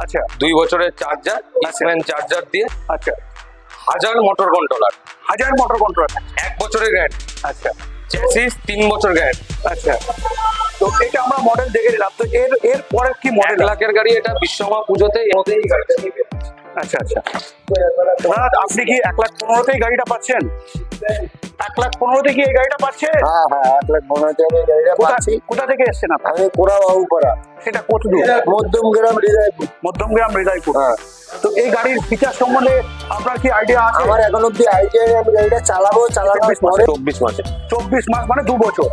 আচ্ছা। দুই বছরের চার্জার ইসম্যান চার্জার দিয়ে আচ্ছা। হাজার মোটর কন্ট্রোলার হাজার মোটর কন্ট্রোল এক বছরের গ্যারান্টি আচ্ছা। চ্যাসিস তিন বছর গ্যারান্টি আচ্ছা। তো এটা আমরা মডেল দেখে নিলাম। তো এর এর পরের কি এক মডেল লাখের গাড়ি এটা বিশ্বমা পুজোতে এর মধ্যেই গাড়িটা আচ্ছা আচ্ছা। আপনি কি এক লাখ পনেরোতেই গাড়িটা পাচ্ছেন? এক লাখ পনেরোতে কি এই গাড়িটা পাচ্ছেন হ্যাঁ হ্যাঁ এক লাখ পনেরোতে আমি গাড়িটা পাচ্ছি। কোথা থেকে এসছেন আপনি? আমি কোরা সেটা কত দূর মধ্যম গ্রাম হৃদয়পুর। মধ্যমগ্রাম হৃদয়পুর। হ্যাঁ। তো এই গাড়ির ফিচার সম্বন্ধে আপনার কি আইডিয়া আছে? আমার এখন অব্দি আইডিয়া আমি গাড়িটা চালাবো চালানোর পরে। চব্বিশ মাসে। চব্বিশ মাস মানে দু বছর।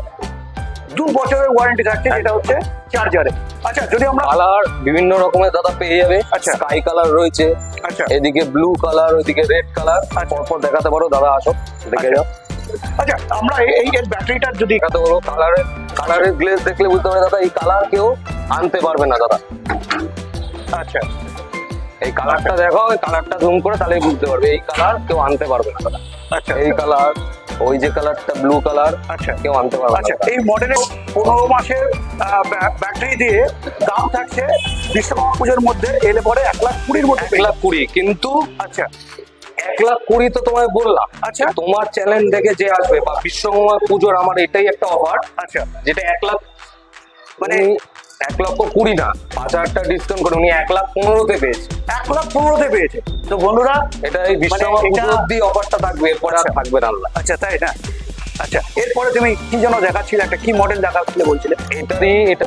দু বছরের ওয়ারেন্টি থাকছে যেটা হচ্ছে চার্জারে আচ্ছা যদি আমরা কালার বিভিন্ন রকমের দাদা পেয়ে যাবে। আচ্ছা। স্কাই কালার রয়েছে। আচ্ছা। এদিকে ব্লু কালার ওইদিকে রেড কালার পরপর দেখাতে পারো দাদা আসো দেখে আচ্ছা। যাও। আচ্ছা আমরা এই এর ব্যাটারিটার যদি দেখাতে বলো কালারের কালারের গ্লেজ দেখলে বুঝতে পারবে দাদা এই কালার কেউ আনতে পারবে না দাদা। আচ্ছা। এই কালারটা দেখো এই কালারটা জুম করে তাহলে বুঝতে পারবে এই কালার কেউ আনতে পারবে না দাদা। আচ্ছা। এই কালার ওই যে কালারটা ব্লু কালার আচ্ছা। কেউ আনতে পারবে আচ্ছা এই মডেলের পনেরো মাসের ব্যাটারি দিয়ে দাম থাকছে বিশ্বকর্মা পুজোর মধ্যে এলে পরে এক লাখ কুড়ির মধ্যে এক লাখ কুড়ি কিন্তু আচ্ছা। এক লাখ কুড়ি তো তোমায় বললাম। আচ্ছা। তোমার চ্যানেল দেখে যে আসবে বা বিশ্বকর্মা পুজোর আমার এটাই একটা অফার আচ্ছা। যেটা এক লাখ মানে এক লক্ষ কুড়ি না পাঁচ হাজার টাকা ডিসকাউন্ট করে উনি এক লাখ পনেরোতে পেয়েছে। এক লাখ পনেরোতে পেয়েছে। তো বন্ধুরা এটা এই বিশ্বকর্মা মানে পুজো অব্দি অফারটা থাকবে এরপরে আর আচ্ছা। থাকবে না আল্লাহ। আচ্ছা তাই না? আচ্ছা এরপরে তুমি কি যেন দেখাচ্ছিলে একটা কি মডেল দেখাচ্ছিলে বলছিলে? এটারই এটা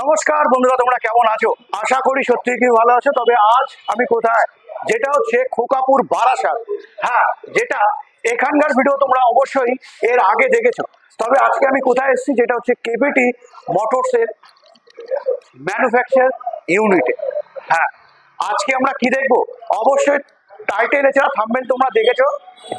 নমস্কার বন্ধুরা তোমরা কেমন আছো? আশা করি সত্যি কি ভালো আছো তবে আজ আমি কোথায়? যেটা হচ্ছে খোকাপুর বারাসাত। হ্যাঁ যেটা এখানকার ভিডিও তোমরা অবশ্যই এর আগে দেখেছ। তবে আজকে আমি কোথায় এসেছি যেটা হচ্ছে কেপিটি মোটরসের ম্যানুফ্যাকচার ইউনিটে হ্যাঁ আজকে আমরা কি দেখব? অবশ্যই টাইটেল এছাড়া থাম্বেল তোমরা দেখেছ,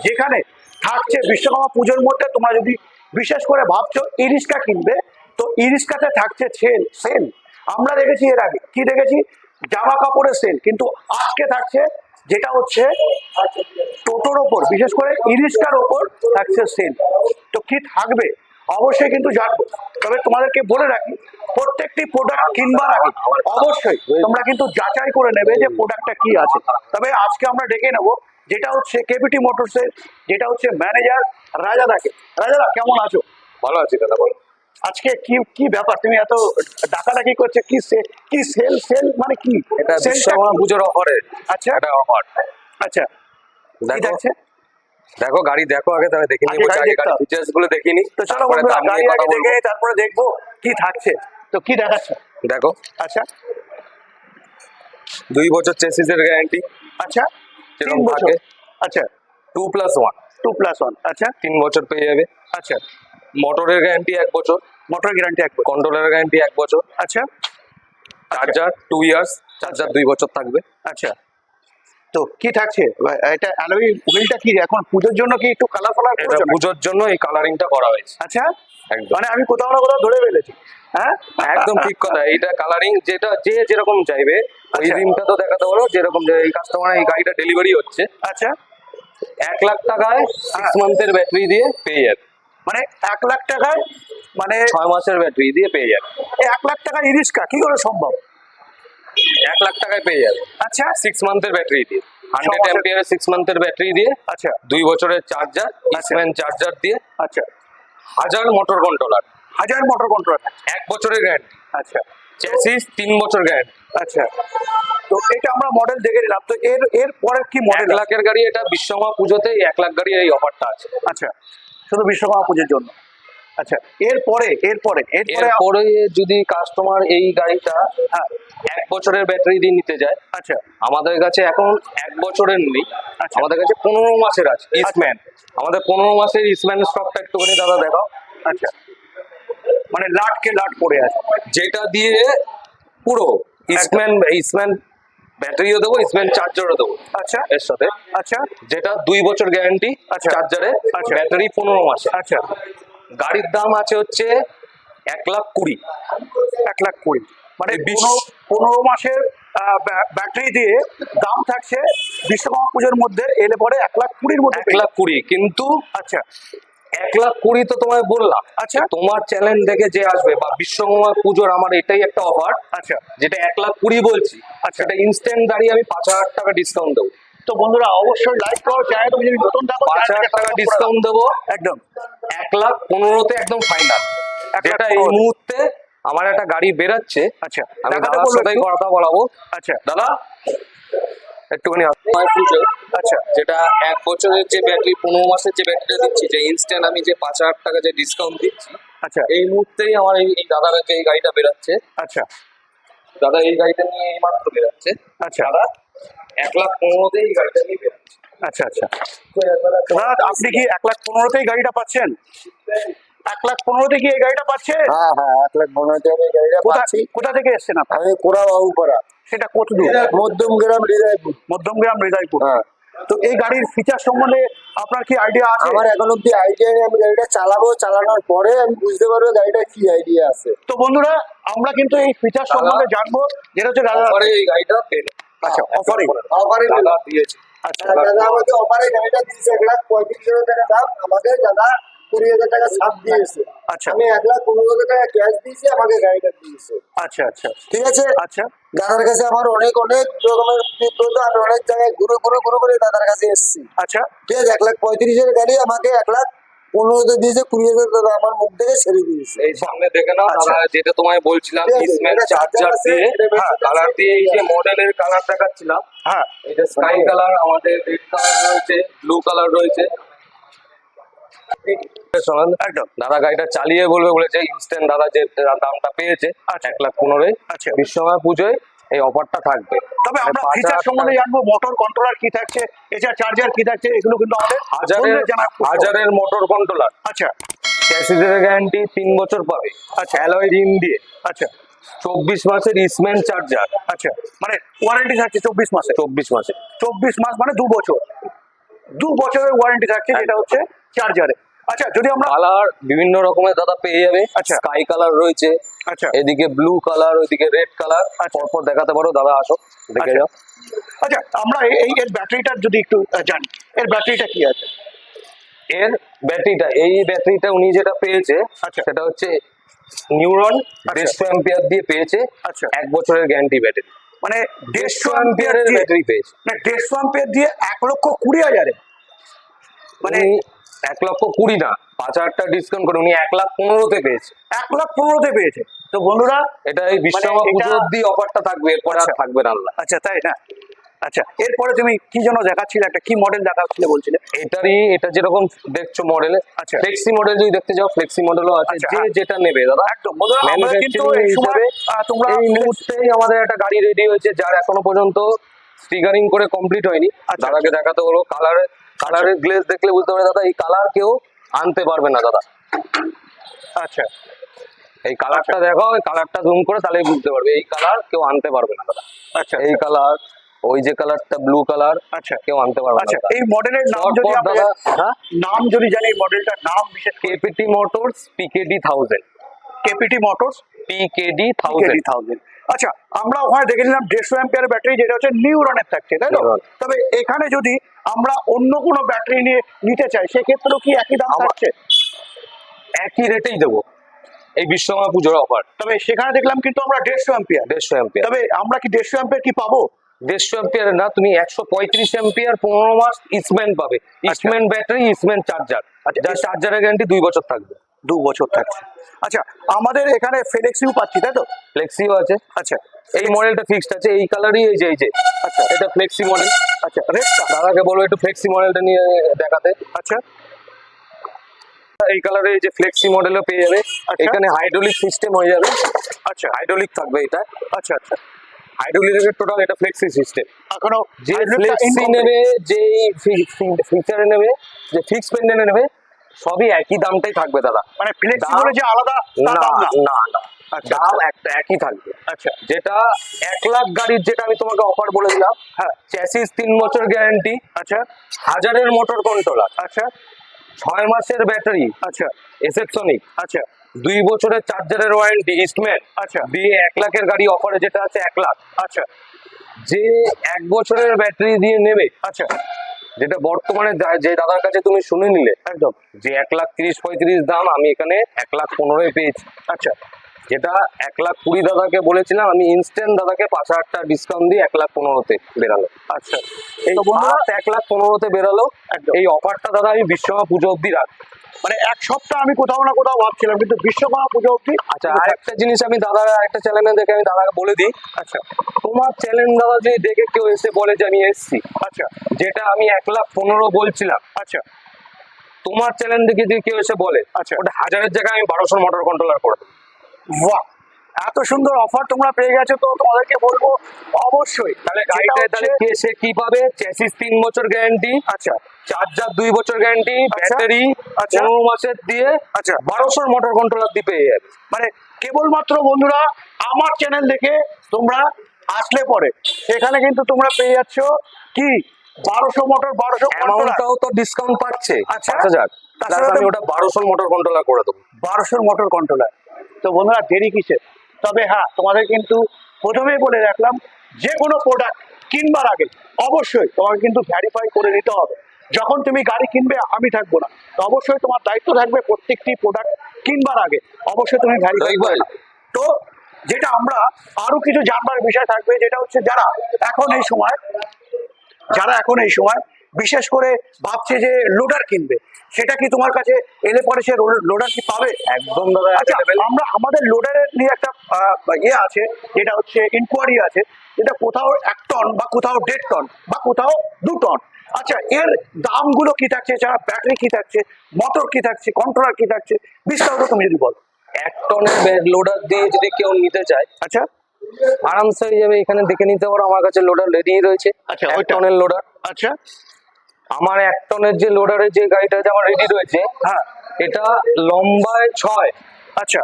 যেখানে থাকছে বিশ্বকর্মা পুজোর মধ্যে তোমরা যদি বিশেষ করে ভাবছ ই রিক্সা কিনবে, তো ই রিক্সাতে থাকছে সেল সেল আমরা দেখেছি এর আগে। কি দেখেছি? জামা কাপড়ের সেল কিন্তু আজকে থাকছে যেটা হচ্ছে টোটোর ওপর, বিশেষ করে ই রিক্সার ওপর থাকছে সেল তো কি থাকবে? অবশ্যই কিন্তু জানব। তবে তোমাদেরকে বলে রাখি, প্রত্যেকটি প্রোডাক্ট কিনবার আগে অবশ্যই তোমরা কিন্তু যাচাই করে নেবে যে প্রোডাক্টটা কি আছে। তবে আজকে আমরা ডেকে নেব, যেটা হচ্ছে কেপিটি মোটরসের যেটা হচ্ছে ম্যানেজার রাজাদাকে। রাজাদা, কেমন আছো? ভালো আছে, দাদা বলো। আজকে কি কি ব্যাপার? তুমি এত ডাকাডাকি করছে কি কি সেল সেল মানে কি? এটা বিশ্বকর্মা পুজোর অফারে আচ্ছা। এটা অফার আচ্ছা। দেখো। দেখো গাড়ি দেখো আগে তাহলে দেখে নিবো গাড়ি আগে গাড়ি ফিচার্সগুলো দেখে নি। তো চলো বন্ধুরা দাম নিয়ে গাড়ি কথা বলব। তারপরে দেখব কি থাকছে। তো কি দেখাচ্ছে? দেখো। আচ্ছা। দুই বছর চেসিসের গ্যারান্টি আচ্ছা। তিন বছর। আচ্ছা। Two plus one two plus one আচ্ছা। তিন বছর পেয়ে যাবে। আচ্ছা। মোটরের গ্যারান্টি এক বছর। মোটর গ্যারান্টি এক বছর। কন্ট্রোলের গ্যারান্টি এক বছর। আচ্ছা। চার্জার টু ইয়ার্স চার্জার দুই বছর থাকবে। আচ্ছা। তো কি থাকছে? এটা অ্যালোই হুইলটা কি? এখন পুজোর জন্য কি একটু কালার ফালার এটা করেছ নাকি? পুজোর জন্য এই কালারিংটা করা হয়েছে। আচ্ছা। একদম। মানে আমি কোথাও না কোথাও ধরে ফেলেছি। হ্যাঁ? একদম ঠিক কথা। এটা কালারিং যেটা যে যেরকম চাইবে ওই আচ্ছা। দিনটা তো দেখাতে বলো যেরকম যে এই কাস্টমার এই গাড়িটা ডেলিভারি হচ্ছে। আচ্ছা। এক লাখ টাকায় সিক্স মান্থের ব্যাটারি দিয়ে পেয়ে যাবে। মানে এক লাখ টাকায় মানে ছয় মাসের ব্যাটারি দিয়ে পেয়ে যাবে। এক লাখ টাকা ইরিস্কা কি করে সম্ভব? এক লাখ টাকায় পেয়ে যাবে। আচ্ছা। সিক্স মান্থের ব্যাটারি দিয়ে। হান্ড্রেড মাসের- সিক্স মান্থের ব্যাটারি দিয়ে আচ্ছা। দুই বছরের চার্জার ইসম্যান চার্জার দিয়ে আচ্ছা। হাজার মোটর কন্ট্রোলার হাজার মোটর কন্ট্রোল এক বছরের গ্যারান্টি আচ্ছা। চ্যাসিস তিন বছর গ্যারান্টি আচ্ছা। তো এটা আমরা মডেল দেখে নিলাম। তো এর এর পরের কি এক মডেল লাখের গাড়ি এটা বিশ্বমা পুজোতে এক লাখ গাড়ির এই অফারটা আছে। আচ্ছা। শুধু বিশ্বকর্মা পুজোর জন্য। আচ্ছা এরপরে এরপরে এরপরে যদি কাস্টমার এই গাড়িটা হ্যাঁ। এক বছরের ব্যাটারি দিয়ে নিতে যায় আচ্ছা। আমাদের কাছে এখন এক বছরের নেই আচ্ছা। আমাদের কাছে পনেরো মাসের আছে। ইসম্যান আমাদের পনেরো মাসের ইসম্যান স্টকটা একটুখানি দাদা দেখাও। আচ্ছা। মানে লাটকে লাট পড়ে আছে। যেটা দিয়ে পুরো ইসম্যান ইসম্যান ব্যাটারিও দেবো ইসম্যান চার্জারও দেবো আচ্ছা। এর সাথে। আচ্ছা। যেটা দুই বছর গ্যারান্টি আচ্ছা। চার্জারে আচ্ছা। ব্যাটারি পনেরো মাসে। আচ্ছা। গাড়ির দাম আছে হচ্ছে এক লাখ কুড়ি। এক লাখ কুড়ি। মানে বিশ। পনেরো মাসের ব্যাটারি দিয়ে দাম থাকছে বিশ্বকর্মা পুজোর মধ্যে এলে পরে এক লাখ কুড়ির মধ্যে এক লাখ কুড়ি কিন্তু আচ্ছা। এক লাখ কুড়ি তো তোমায় বললাম। আচ্ছা। তোমার চ্যানেল দেখে যে আসবে বা বিশ্বকর্মা পুজোর আমার এটাই একটা অফার আচ্ছা। যেটা এক লাখ কুড়ি বলছি আচ্ছা। সেটা ইনস্ট্যান্ট দাঁড়িয়ে আমি পাঁচ হাজার টাকা ডিসকাউন্ট দেবো। তো বন্ধুরা অবশ্যই লাইক করো চ্যানেল তুমি যদি নতুন থাকো পাঁচ হাজার টাকা ডিসকাউন্ট দেবো। একদম। এক লাখ পনেরোতে একদম ফাইনাল যেটা এই মুহূর্তে আমার একটা গাড়ি বেরাচ্ছে আচ্ছা। আমি দাদার একটু? কথা বলাবো। আচ্ছা। দাদা? একটুখানি আচ্ছা যেটা এক বছরের যে ব্যাটারি পনেরো মাসের যে ব্যাটারিটা দিচ্ছি যে ইনস্ট্যান্ট আমি যে পাঁচ হাজার টাকা যে ডিসকাউন্ট দিচ্ছি আচ্ছা। এই মুহূর্তেই আমার এই দাদার কাছে এই গাড়িটা বেরাচ্ছে আচ্ছা। দাদা এই গাড়িটা নিয়ে এই মাত্র বেরাচ্ছে আচ্ছা। দাদা এক লাখ পনেরোতে এই গাড়িটা নিয়ে বেরাচ্ছে। আচ্ছা আচ্ছা। দাদা আপনি কি এক লাখ পনেরোতেই গাড়িটা পাচ্ছেন? এক লাখ পনেরোতে কি এই গাড়িটা পাচ্ছেন হ্যাঁ হ্যাঁ এক লাখ পনেরোতে এই গাড়িটা পাচ্ছি। কোথা থেকে এসছেন আপনি? আমি কোরা বাবুপাড়া সেটা কত দূর মধ্যম গ্রাম হৃদয়পুর। মধ্যমগ্রাম হৃদয়পুর। হ্যাঁ। তো এই গাড়ির ফিচার সম্বন্ধে আপনার কি আইডিয়া আছে? আমার এখন অব্দি আইডিয়া নেই। আমি গাড়িটা চালাবো চালানোর পরে আমি বুঝতে পারব গাড়িটা কি আইডিয়া আছে। তো বন্ধুরা আমরা কিন্তু এই ফিচার সম্বন্ধে জানব। যেটা হচ্ছে দাদা এই গাড়িটা পেল। আচ্ছা অফারে অফারে দাদা দিয়েছে। আচ্ছা দাদা আমাকে অফারে গাড়িটা দিয়েছে। এক লাখ পঁয়ত্রিশ হাজার টাকা দাম। আমাকে দাদা কুড়ি হাজার টাকা ছাড় দিয়েছে। আচ্ছা। আমি এক লাখ পনেরো হাজার টাকা ক্যাশ দিয়েছি আমাকে গাড়িটা দিয়েছে। আচ্ছা আচ্ছা। ঠিক আছে? আচ্ছা। দাদার কাছে আমার অনেক অনেক রকমের বিদ্যুৎ আমি অনেক জায়গায় ঘুরে ঘুরে ঘুরে ঘুরে দাদার কাছে এসেছি। আচ্ছা। ঠিক আছে এক লাখ পঁয়ত্রিশের গাড়ি আমাকে এক লাখ পনেরোতে দিয়েছে কুড়ি হাজার দাদা আমার মুখ থেকে ছেড়ে দিয়েছে। এই সামনে দেখে নাও আচ্ছা। দাদা যেটা তোমায় বলছিলাম চার্জার দিয়ে এটা হ্যাঁ কালার দিয়ে এই যে মডেলের কালার দেখাচ্ছিলাম হ্যাঁ। এটা স্কাই কালার আমাদের রেড কালার রয়েছে ব্লু কালার রয়েছে। শোনান একদম। দাদা গাড়িটা চালিয়ে বলবে বলেছে ইনস্ট্যান্ট দাদা যে দামটা পেয়েছে আচ্ছা। এক লাখ পনেরোই। আচ্ছা। বিশ্বময় পুজোয় এই অফারটা থাকবে। তবে মানে আমরা ফিচার সম্বন্ধে জানব মোটর কন্ট্রোলার কি থাকছে এছাড়া চার্জার কি থাকছে এগুলো কিন্তু আমাদের হাজারের হাজারের মোটর কন্ট্রোলার আচ্ছা। ক্যাসিজের গ্যারান্টি তিন বছর পাবে। আচ্ছা। অ্যালয় রিং দিয়ে। আচ্ছা। চব্বিশ মাসের ইসমেন্ট চার্জার আচ্ছা। মানে ওয়ারেন্টি থাকছে চব্বিশ মাসে? চব্বিশ মাসে। চব্বিশ মাস মানে দু বছর। দু বছরের ওয়ারেন্টি থাকছে যেটা হচ্ছে চার্জারে আচ্ছা যদি আমরা কালার বিভিন্ন রকমের দাদা পেয়ে যাবে। আচ্ছা। স্কাই কালার রয়েছে। আচ্ছা। এদিকে ব্লু কালার ওইদিকে রেড কালার আচ্ছা। পরপর দেখাতে পারো দাদা আসো। দেখে আচ্ছা। যাও। আচ্ছা আমরা এই- এর ব্যাটারিটার যদি একটু জানি। এর ব্যাটারিটা কি আছে? এর ব্যাটারিটা এই ব্যাটারিটা উনি যেটা পেয়েছে আচ্ছা। সেটা হচ্ছে নিউরন দেড়শো অ্যাম্পিয়ার দিয়ে পেয়েছে। আচ্ছা। এক বছরের গ্যারান্টি ব্যাটারি মানে দেড়শো দেড়শো অ্যাম্পিয়ারের ব্যাটারি পেয়েছে। মানে দেড়শো অ্যাম্পিয়ার দিয়ে এক লক্ষ কুড়ি হাজারে। মানে এক লক্ষ কুড়ি না পাঁচ হাজার টাকা ডিসকাউন্ট করে উনি এক লাখ পনেরোতে পেয়েছে এক লাখ পনেরোতে পেয়েছে তো বন্ধুরা এটা এই বিশ্বকর্মা মানে পুজো অব্দি অফারটা থাকবে এরপরে আর আচ্ছা। থাকবে না আল্লাহ আচ্ছা তাই না আচ্ছা এরপরে তুমি কি যেন দেখাচ্ছিলে একটা কি মডেল দেখাচ্ছিলে বলছিলে এটারই এটা যেরকম দেখছ মডেলে আচ্ছা। ফ্লেক্সি মডেল যদি দেখতে যাও ফ্লেক্সি মডেলও আছে আচ্ছা, যে হ্যাঁ। যেটা নেবে দাদা একদম আমরা কিন্তু এই সময় তোমরা এই মুহূর্তেই আমাদের একটা গাড়ি রেডি হয়েছে যার এখনও পর্যন্ত স্টিকারিং করে কমপ্লিট হয়নি আচ্ছা। দাদাকে দেখাতে হলো কালারের কালারের গ্লেজ দেখলে বুঝতে পারবে দাদা এই কালার কেউ আনতে পারবে না দাদা। আচ্ছা। এই কালারটা দেখো এই কালারটা জুম করে তাহলে বুঝতে পারবে এই কালার কেউ আনতে পারবে না দাদা। আচ্ছা। এই কালার ওই যে কালারটা ব্লু কালার আচ্ছা। কেউ আনতে পারবে আচ্ছা এই মডেলের নাম যদি দাদা, হ্যাঁ? নাম যদি জানি এই মডেলটার নাম বিশেষ KPT motors PKD thousand KPT motors PKD KD thousand thousand আচ্ছা আমরা ওখানে দেখে নিলাম দেড়শো অ্যাম্পিয়ার ব্যাটারি যেটা হচ্ছে নিউরনের থাকছে তাই তো? তবে এখানে যদি আমরা অন্য কোনো ব্যাটারি নিয়ে নিতে চাই সেক্ষেত্রেও কি একই দাম থাকছে? একই রেটেই দেবো। এই বিশ্বকর্মা পুজোর অফার তবে সেখানে দেখলাম কিন্তু আমরা দেড়শো অ্যাম্পিয়ার দেড়শো অ্যাম্পিয়ার তবে আমরা কি দেড়শো অ্যাম্পিয়ার কি পাবো? দেড়শো অ্যাম্পিয়ার না তুমি একশো পঁয়ত্রিশ অ্যাম্পিয়ার পনেরো মাস ইসমেন পাবে। ইসমেন ব্যাটারি ইসমেন চার্জার আচ্ছা, যার চার্জারের গ্যারান্টি দুই বছর থাকবে। দু বছর থাকছে। আচ্ছা আমাদের এখানে ফেলেক্সিও পাচ্ছি তাই তো? ফ্লেক্সিও আছে। আচ্ছা এই মডেলটা ফিক্সড আছে এই কালারই এই যে এই যে। আচ্ছা। এটা ফ্লেক্সি মডেল আচ্ছা রেটটা দাদাকে বলব একটু ফ্লেক্সি মডেলটা নিয়ে দেখাতে। আচ্ছা। এই কালারে এই যে ফ্লেক্সি মডেলও পেয়ে যাবে। আচ্ছা। এখানে হাইড্রোলিক সিস্টেম হয়ে যাবে। আচ্ছা। হাইড্রোলিক থাকবে এটা। আচ্ছা আচ্ছা। হাইড্রোলিকের টোটাল এটা ফ্লেক্সি সিস্টেম এখনও যে ফ্লেক্সি নেবে ফিচারে নেবে যে ফিক্স পেন্ডেন্টে নেবে সবই একই দামটাই থাকবে দাদা। মানে ফ্লেক্সি দাম- বলে যে আলাদা না না? না না। আচ্ছা। দাম একটা একই থাকবে। আচ্ছা। যেটা এক লাখ গাড়ির যেটা আমি তোমাকে অফার বলে দিলাম হ্যাঁ। চ্যাসিস তিন বছর গ্যারান্টি আচ্ছা। হাজারের মোটর কন্ট্রোলার আচ্ছা। ছয় মাসের ব্যাটারি আচ্ছা। এসেপসনিক আচ্ছা। দুই বছরের চার্জারের ওয়ারেন্টি ইস্টম্যান আচ্ছা। দিয়ে এক লাখের গাড়ি অফারে যেটা আছে এক লাখ। আচ্ছা। যে এক বছরের ব্যাটারি দিয়ে নেবে আচ্ছা। যেটা বর্তমানে যে দাদার কাছে তুমি শুনে নিলে, একদম। যে এক লাখ তিরিশ পঁয়ত্রিশ দাম আমি এখানে এক লাখ পনেরোই পেয়েছি। আচ্ছা। যেটা এক লাখ কুড়ি দাদাকে বলেছিলাম আমি ইনস্ট্যান্ট দাদাকে পাঁচ হাজার টাকা ডিসকাউন্ট দিয়ে এক লাখ পনেরোতে বেরালো। আচ্ছা এই ফার্স্ট এক লাখ পনেরোতে বেরালো এই অফারটা দাদা আমি বিশ্বকর্মা পুজো অব্দি রাখ। মানে এক সপ্তাহ আমি কোথাও না কোথাও ভাবছিলাম কিন্তু বিশ্বকর্মা পুজো অব্দি আচ্ছা আরেকটা জিনিস আমি দাদার একটা চ্যানেলে দেখে আমি দাদাকে বলে দিই। আচ্ছা তোমার চ্যানেল দাদা যদি দেখে কেউ এসে বলে যে আমি এসছি আচ্ছা। যেটা আমি এক লাখ পনেরো বলছিলাম আচ্ছা। তোমার চ্যানেল দেখে যদি কেউ এসে বলে আচ্ছা। ওটা হাজারের জায়গায় আমি বারোশো মোটর কন্ট্রোলার করে দেবো। বাহ এত সুন্দর অফার তোমরা পেয়ে গেছো তো তোমাদেরকে বলব অবশ্যই তাহলে গাড়িটা তাহলে কে সে কি পাবে? চ্যাসিস তিন বছর গ্যারান্টি আচ্ছা। চার্জার দুই বছর গ্যারান্টি আচ্ছা। ব্যাটারি আচ্ছা। পনেরো মাসের দিয়ে আচ্ছা। বারোশোর মোটর কন্ট্রোলার দিয়ে পেয়ে যাবে। মানে কেবলমাত্র বন্ধুরা আমার চ্যানেল দেখে তোমরা আসলে পরে। সেখানে কিন্তু তোমরা পেয়ে যাচ্ছ কি? বারোশো মোটর বারোশো অ্যামাউন্টটাও তো ডিসকাউন্ট পাচ্ছে। আচ্ছা। হাজার। সাথে আমি ওটা বারোশোর মোটর কন্ট্রোলার করে দেবো। বারোশোর মোটর কন্ট্রোলার তো বন্ধুরা দেরি কিসে তবে হ্যাঁ তোমাদের কিন্তু প্রথমেই বলে রাখলাম যে কোনো প্রোডাক্ট কিনবার আগে অবশ্যই তোমাকে কিন্তু ভ্যারিফাই করে নিতে হবে। যখন তুমি গাড়ি কিনবে আমি থাকব না। তো অবশ্যই তোমার দায়িত্ব থাকবে প্রত্যেকটি প্রোডাক্ট কিনবার আগে। অবশ্যই তুমি ভ্যারিফাই ভাই। তো যেটা আমরা আরও কিছু জানবার বিষয় থাকবে যেটা হচ্ছে যারা এখন এই সময় যারা এখন এই সময় বিশেষ করে ভাবছে যে লোডার কিনবে। সেটা কি তোমার কাছে এলে পরে সে লোডার কি পাবে? একদম আচ্ছা। আমরা আমাদের লোডারের নিয়ে একটা ইয়ে আছে যেটা হচ্ছে ইনকোয়ারি আছে যেটা কোথাও এক টন বা কোথাও দেড় টন বা কোথাও দু টন আচ্ছা এর দামগুলো কি থাকছে এছাড়া ব্যাটারি কি থাকছে মোটর কি থাকছে কন্ট্রোলার কি থাকছে বিস্তারিত তুমি যদি বল। এক টনের লোডার দিয়ে যদি কেউ নিতে চায় আচ্ছা। আরামসে হয়ে যাবে এখানে দেখে নিতে পারো আমার কাছে লোডার রেডি রয়েছে। আচ্ছা, এক টনের লোডার আচ্ছা। আমার এক টনের যে লোডারের যে গাড়িটা আছে আমার রেডি রয়েছে হ্যাঁ এটা লম্বায় ছয় আচ্ছা।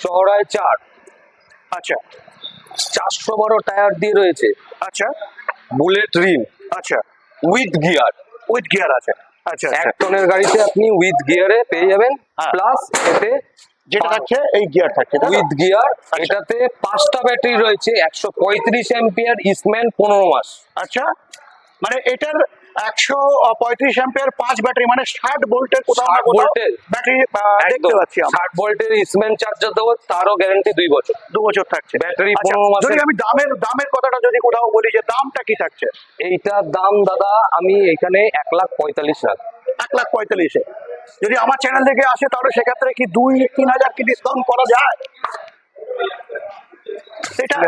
চওড়ায় চার। আচ্ছা। চারশো বারো টায়ার দিয়ে রয়েছে। আচ্ছা। বুলেট রিম আচ্ছা। উইথ গিয়ার উইথ গিয়ার আছে। আচ্ছা এক আচ্ছা টনের গাড়িতে আপনি উইথ গিয়ারে পেয়ে যাবেন হ্যাঁ। প্লাস এতে যেটা থাকছে এই গিয়ার থাকছে উইথ গিয়ার আচ্ছা। এটাতে পাঁচটা ব্যাটারি রয়েছে একশো পঁয়ত্রিশ এম্পিয়ার ইসম্যান পনেরো মাস। আচ্ছা। মানে এটার একশো পঁয়ত্রিশ অ্যাম্পিয়ার পাঁচ ব্যাটারি মানে ষাট ভোল্টের কোথাও না 60 ভোল্টের। ব্যাটারি দেখতে পাচ্ছি ষাট ভোল্টের ইসম্যান চার্জার দেবো তারও গ্যারান্টি দুই বছর। দু বছর থাকছে। ব্যাটারি আচ্ছা, 15 মাসের- যদি আমি দামের দামের কথাটা যদি কোথাও বলি যে দামটা কি থাকছে? এইটার দাম দাদা আমি এখানে এক লাখ পঁয়তাল্লিশ লাখ। এক লাখ পঁয়তাল্লিশে। যদি আমার চ্যানেল থেকে আসে তাহলে সেক্ষেত্রে কি দুই তিন হাজার কি ডিসকাউন্ট করা যায়?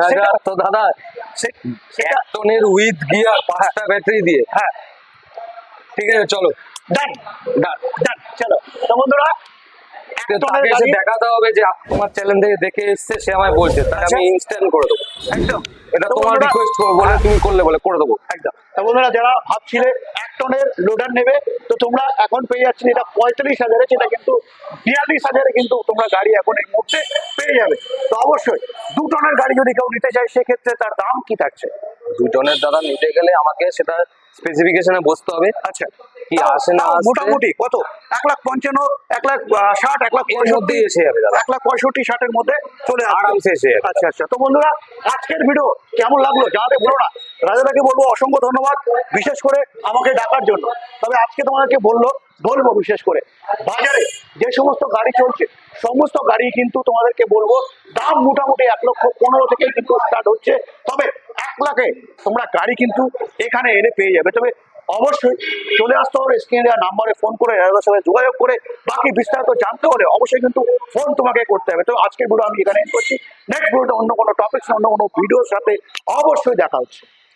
সেটা তো দাদা এক টনের উইথ গিয়ার পাঁচটা ব্যাটারি দিয়ে। হ্যাঁ। ঠিক আছে চলো। ডান ডান ডান চলো। তো বন্ধুরা এক টনের তাকে এসে দেখাতে হবে যে তোমার চ্যানেল থেকে দেখে এসছে সে আমায় বলছে। তাহলে আমি আচ্ছা। ইনস্ট্যান্ট করে দেবো। একদম। এটা তোমার বন্ধুরা- রিকোয়েস্ট বলে তুমি করলে বলে করে দেবো। একদম। তা বন্ধুরা যারা ভাবছিলে এক টনের লোডার নেবে তো তোমরা এখন পেয়ে যাচ্ছ এটা পঁয়তাল্লিশ হাজারে যেটা কিন্তু বিয়াল্লিশ হাজারে কিন্তু তোমরা গাড়ি এখন এই মুহূর্তে পেয়ে যাবে। তো অবশ্যই দু টনের গাড়ি যদি কেউ নিতে চায় সেক্ষেত্রে তার দাম কি থাকছে? দুই টনের দাদা নিতে গেলে আমাকে সেটা স্পেসিফিকেশনে বসতে হবে। আচ্ছা। কি আসে না মোটামুটি কত? এক লাখ পঞ্চান্ন এক লাখ ষাট এক লাখ পঁয়ষট্টি। এসে যাবে। এক লাখ পঁয়ষট্টি ষাটের মধ্যে চলে আরামসে এসে যাবে। আচ্ছা আচ্ছা। তো বন্ধুরা আজকের ভিডিও কেমন লাগল জানাতে বলো না। রাজাদাকে বলব অসংখ্য ধন্যবাদ বিশেষ করে আমাকে ডাকার জন্য। তবে আজকে তোমাদেরকে বলল বলব বিশেষ করে বাজারে যে সমস্ত গাড়ি চলছে সমস্ত গাড়ি কিন্তু তোমাদেরকে বলব দাম মোটামুটি এক লক্ষ পনেরো থেকেই কিন্তু স্টার্ট হচ্ছে। তবে লাখে তোমরা গাড়ি কিন্তু এখানে এনে পেয়ে যাবে। তবে অবশ্যই চলে আসতে হবে স্ক্রিনে দেওয়া নাম্বারে ফোন করে রাজাদার সাথে যোগাযোগ করে। বাকি বিস্তারিত জানতে হলে অবশ্যই কিন্তু ফোন তোমাকে করতে হবে। তো আজকের ভিডিও আমি এখানে করছি। নেক্সট ভিডিওতে অন্য কোনো টপিক অন্য কোনো ভিডিওর সাথে অবশ্যই দেখা হচ্ছে।